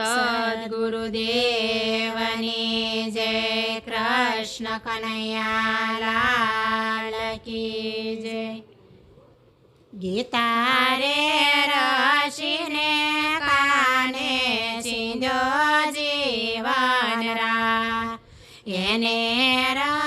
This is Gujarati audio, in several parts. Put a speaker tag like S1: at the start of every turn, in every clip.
S1: સદગુરુદેવની જય કૃષ્ણ કનૈયા લાલ કી જય ગીતા રે રસીને કાને સિંધો જીવન રા એને રસ્તે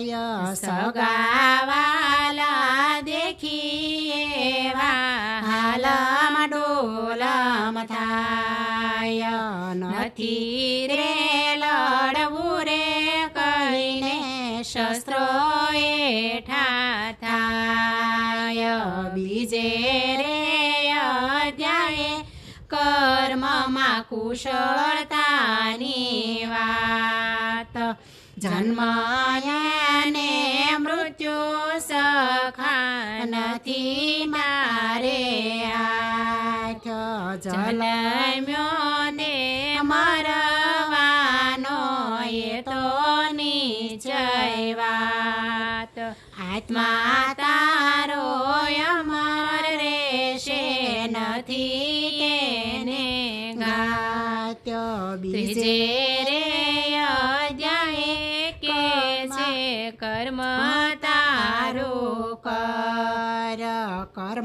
S1: જાય સગાવાલા દેખીએ હાલમ ડોલમ થાય નથી રે લડવું રે કહીને શસ્ત્રો એઠા થાય બીજે રે અધ્યાય કર્મમાં કુશળતાની વાત જન્મયાને મૃત્યુ સખા નથી મારે આખ જલમ્યો ને મરવાનો એ તો નિશ્ચય વાત આત્મા તારો અમર રેશે નથી તેને ગાત્ય. બીજે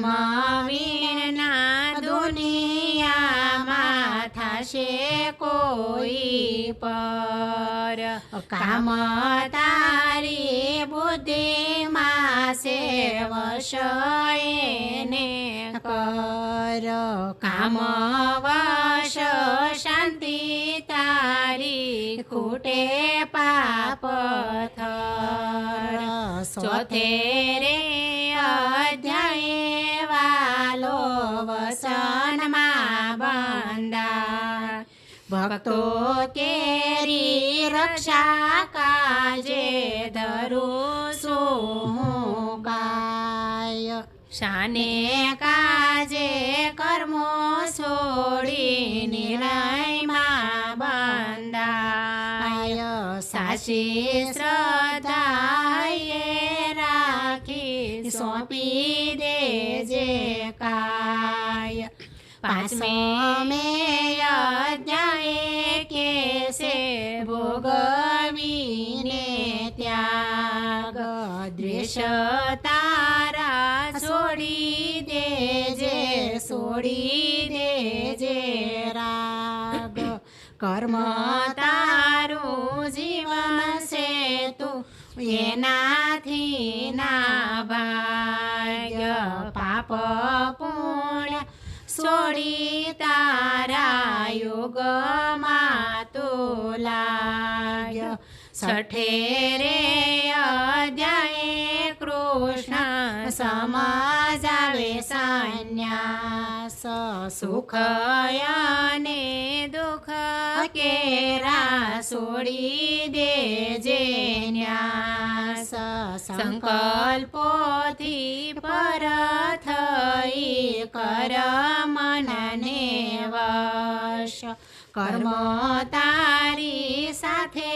S1: કર્મ વિના દુનિયામાં થશે કોઈ પર કામ તારી બુદ્ધિમાં છે વશયને કર કામ વશ શાંતિ તારી ખૂટે પાપ થર ચોથે રે ભક્તો કેરી રક્ષા કાજે ધરું શું કાય. શાને કાજે કર્મો છોડી નિલયમાં બંધાય. સાચી શ્રદ્ધાએ રાખી સોંપી દેજે કાય પાંચમે મે અધ્યાય કે છે ભોગવીને ત્યાગ દ્વેષ તારા છોડી દેજે છોડી દેજે રાગ કર્મ તારું જીવન છે તું એનાથી ના ભાગ્ય પાપ છોડી તારા યુગમાં તું લાગ્ય છઠે રે અધ્યાય કૃષ્ણ સમાજાવે સંન્યાસ સુખ અને દુઃખ કેરા છોડી દેજે ન્યાસ સંકલ્પોથી પર થઈ કર મનને વશ કર્મ તારી સાથે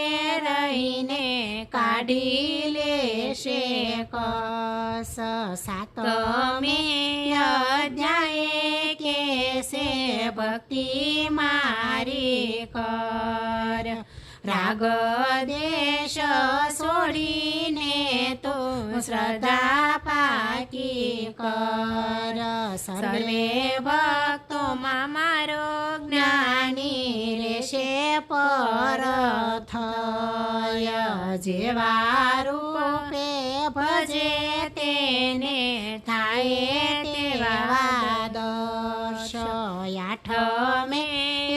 S1: રહીને કાઢી લેશે કસ. સાતમે અધ્યાય કે છે ભક્તિ મારી કર. રાગ દેશ છોડીને તો શ્રદ્ધા પાકી કર. સર્વે ભક્તોમાં મારો જ્ઞાની પર થય જેવા રૂપે ભજે તેને થાય તેવા દર્શ આઠમે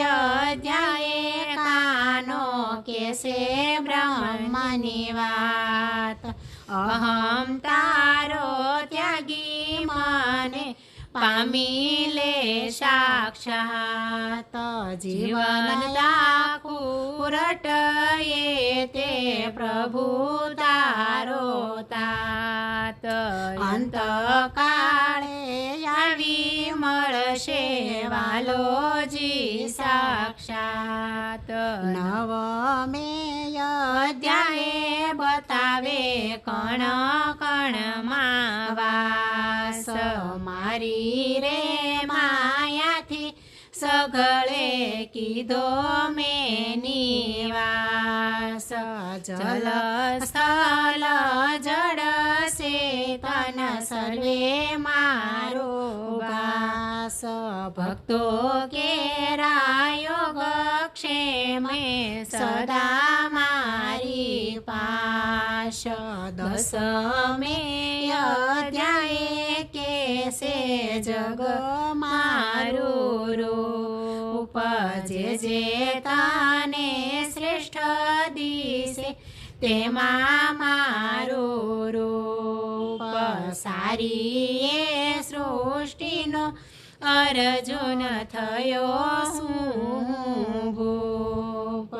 S1: અધ્યાય કાનો કેસે બ્રહ્મની વાત. અહમ તારો ત્યાગી મને પામી લે સાક્ષાત જીવન દાખું રટયે તે પ્રભુ તારો તાત. અંત કાળે આવી મળશે વાલોજી સાક્ષાત. નવમે અધ્યાય બતાવે કણ કણમાં વાસ મારી રે માયાથી સગળે કીધો મેં નિવાસ જલ સ્થલ જડ તન સર્વે મારો વાસ ભક્તો કે રાયોગ ક્ષેમે સદા મારી પાશ દસમે અધ્યાય કેસે જગ મારું રો જે જે તાને શ્રેષ્ઠ દિશે તેમાં મારો રૂપ સારી સૃષ્ટિનો અર્જુન થયો શું ભૂપ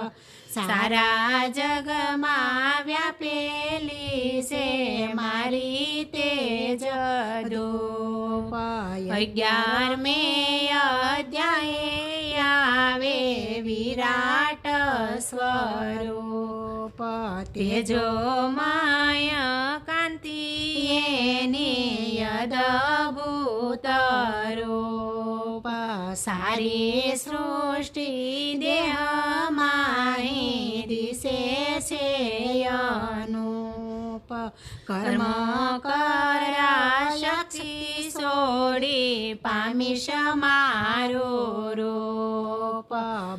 S1: સારા જગમાં વ્યાપેલી છે મારી ધૂપ અગિયાર મે અધ્યાય આવે વિરાટ સ્વરૂપ. તેજો માય કાંતિ એની અદભૂત રૂપ સારી સૃષ્ટિ દેહ માહી દિશે છે અનુપ કર્મ કર્યા શક્તિ સોડી પામીશ મારો રૂપ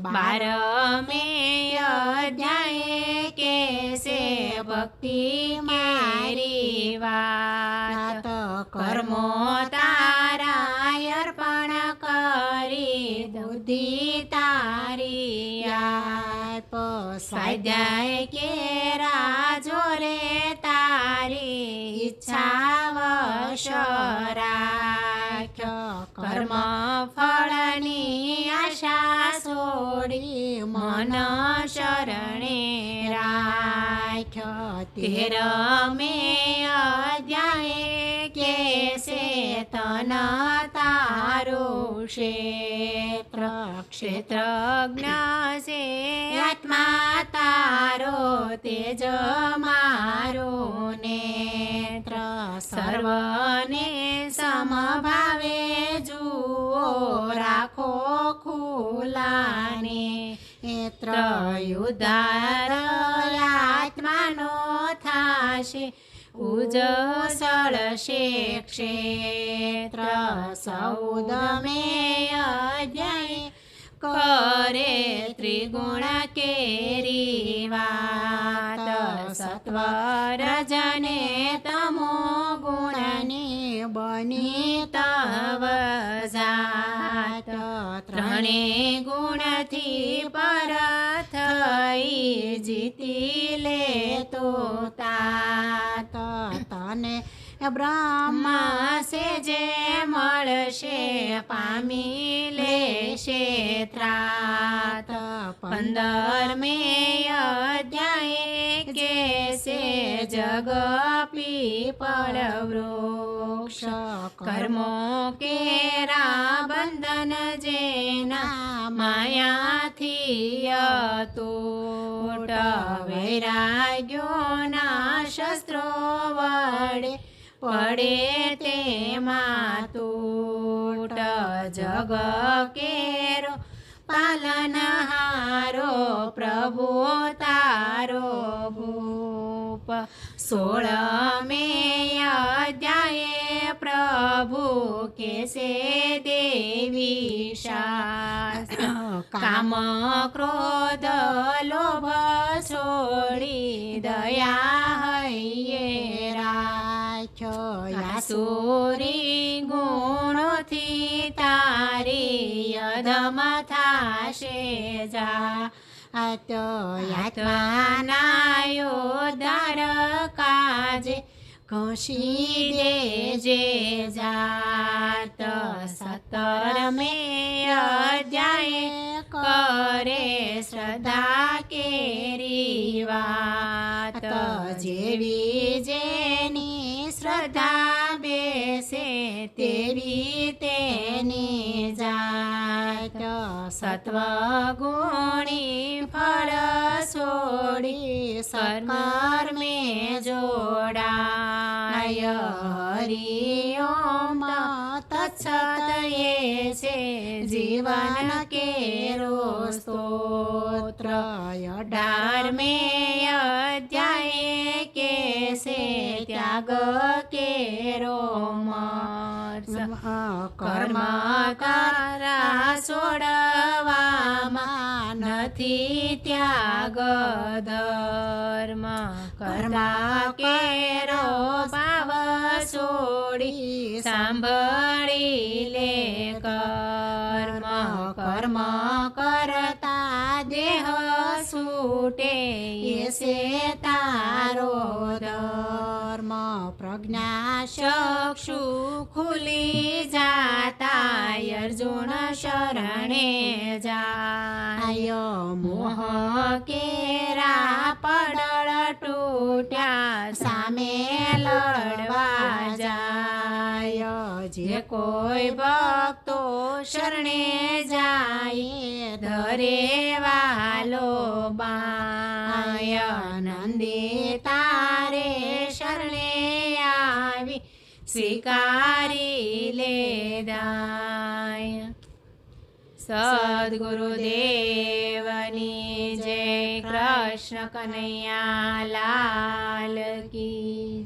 S1: બાર મે અધ્યાય કેસે ભક્તિ મારી વાત કર્મો તારા અર્પણ કરી બુદ્ધિ તારી આપ સ્વાધ્યાય કે રાજો રે તારી ઈચ્છા વશ રાખ્ય કર્મ ફળની આશા છોડી મન શરણે રાખ્યો તેર મે અધ્યાય તન તારો ક્ષેત્ર ક્ષેત્રજ્ઞ છે આત્મા તારો તેજ મારો નેત્ર સર્વને સમભાવે જુઓ રાખો ખુલાને નેત્ર ઉદાર આત્માનો થાશે ઉજસળશે ક્ષેત્ર સૌદ મે અધ્યાય કરે ત્રિગુણ કેરી વાત સત્વ રજને તમો ગુણને બની તવ જાત ત્રણે ગુણથી પર થઈ જીતી લે તો તાત તને બ્રહ્મા સે જે મળશે પામી લેશે ત્રાત. પંદર મે અધ્યાય કેસે જગ પીપળ વૃક્ષ. કર્મો કેરા બંધન જેના માયાથી અતૂટ. વૈરાગ્યોના શસ્ત્રો વડે પડે તેમાં તૂટ. જગ કેરો પાલનહારો પ્રભુ તારો ભૂપ સોળ મે અધ્યાય પ્રભુ કેસે દેવી શાસ્ત્ર કામ ક્રોધ લોભ છોડી દયા હૈયે રાખ્યો યાસુરી ગુણોથી થાશે જા અતો આત્માના યોદ્ધાર કાજે ઘોષી દેજે જાત સતર મે અધ્યાય કરે શ્રદ્ધા કેરી વાત જેવી જેની શ્રદ્ધા બેસે તેવી તેની જાત સત્વ ગુણી ફળ છોડી સત્કર્મે જોડાય હરિઓમ. તત્સત એ છે જીવન કેરો સ્તોત્ર અઢાર મે છે ત્યાગ કેરો કર્મ કરા છોડવામાં નથી ત્યાગ ધર્મ. કર્મા કેરો ભાવ છોડી સાંભળી લે કર્મ. કર્મ કરતા દેહ છૂટે, એ તારો પ્રજ્ઞા ચક્ષુ ખુલી જાતા અર્જુન શરણે જાય. મોહ કેરા પડળ તૂટ્યા, સામે લડવા જાય. જે કોઈ ભક્તો શરણે જાય ધરે વાલો બાય નંદી સ્વીકારી લે દાય સદગુરુદેવની જય કૃષ્ણ કનૈયા લાલ કી